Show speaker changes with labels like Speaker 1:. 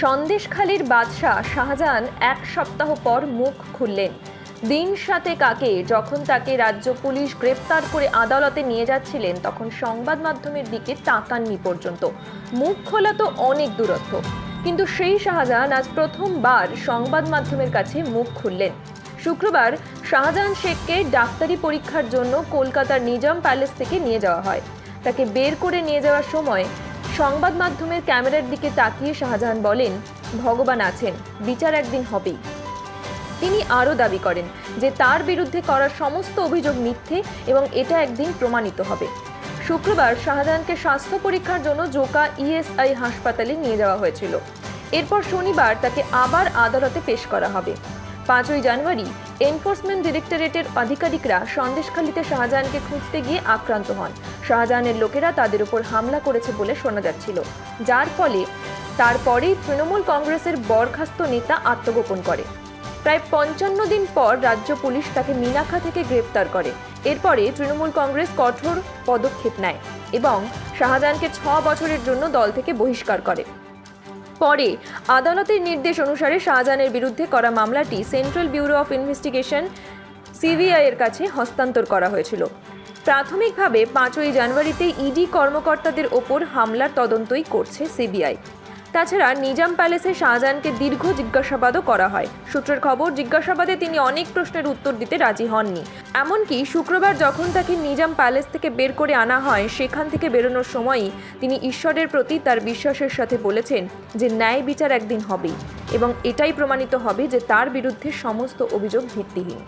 Speaker 1: সন্দেশখালীর বাদশাহ শাহজাহান এক সপ্তাহ পর মুখ খুললেন। দিন সাথে কাকে যখন তাকে রাজ্য পুলিশ গ্রেপ্তার করে আদালতে নিয়ে যাচ্ছিলেন, তখন সংবাদ মাধ্যমের দিকে তাকাননি পর্যন্ত। মুখ খোলা তো অনেক দূরত্ব। কিন্তু সেই শাহজাহান আজ প্রথমবার সংবাদ মাধ্যমের কাছে মুখ খুললেন। শুক্রবার শাহজাহান শেখকে ডাক্তারি পরীক্ষার জন্য কলকাতার নিজাম প্যালেস থেকে নিয়ে যাওয়া হয়। তাকে বের করে নিয়ে যাওয়ার সময় সংবাদ মাধ্যমের ক্যামেরার দিকে তাকিয়ে শাহজাহান বলেন, ভগবান আছেন, বিচার একদিন হবেই। তিনি আরও দাবি করেন যে তার বিরুদ্ধে করা সমস্ত অভিযোগ মিথ্যে এবং এটা একদিন প্রমাণিত হবে। শুক্রবার শাহজাহানকে স্বাস্থ্য পরীক্ষার জন্য জোকা ইএসআই হাসপাতালে নিয়ে যাওয়া হয়েছিল। এরপর শনিবার তাকে আবার আদালতে পেশ করা হবে। পাঁচই জানুয়ারি, এনফোর্সমেন্ট ডিরেক্টরেটের আধিকারিকরা সন্দেশখালিতে শাহজাহানকে খুঁজতে গিয়ে আক্রান্ত হন। শাহজাহানের লোকেরা তাদের উপর হামলা করেছে বলে শোনা যাচ্ছিল। যার ফলে তারপরেই তৃণমূল কংগ্রেসের বরখাস্ত নেতা আত্মগোপন করে। প্রায় পঞ্চান্ন দিন পর রাজ্য পুলিশ তাকে মিনাখা থেকে গ্রেপ্তার করে। এরপরে তৃণমূল কংগ্রেস কঠোর পদক্ষেপ নেয় এবং শাহজাহানকে ছ বছরের জন্য দল থেকে বহিষ্কার করে। পরে আদালতের নির্দেশ অনুসারে শাহজাহানের বিরুদ্ধে করা মামলাটি সেন্ট্রাল ব্যুরো অফ ইনভেস্টিগেশন সিবিআইয়ের কাছে হস্তান্তর করা হয়েছিল। প্রাথমিকভাবে পাঁচই জানুয়ারিতে ইডি কর্মকর্তাদের ওপর হামলার তদন্তই করছে সিবিআই। তাছাড়া নিজাম প্যালেসে শাহজাহানকে দীর্ঘ জিজ্ঞাসাবাদও করা হয়। সূত্রের খবর, জিজ্ঞাসাবাদে তিনি অনেক প্রশ্নের উত্তর দিতে রাজি হননি। এমনকি শুক্রবার যখন তাকে নিজাম প্যালেস থেকে বের করে আনা হয়, সেখান থেকে বেরোনোর সময়ই তিনি ঈশ্বরের প্রতি তার বিশ্বাসের সাথে বলেছেন যে ন্যায় বিচার একদিন হবেই এবং এটাই প্রমাণিত হবে যে তার বিরুদ্ধে সমস্ত অভিযোগ ভিত্তিহীন।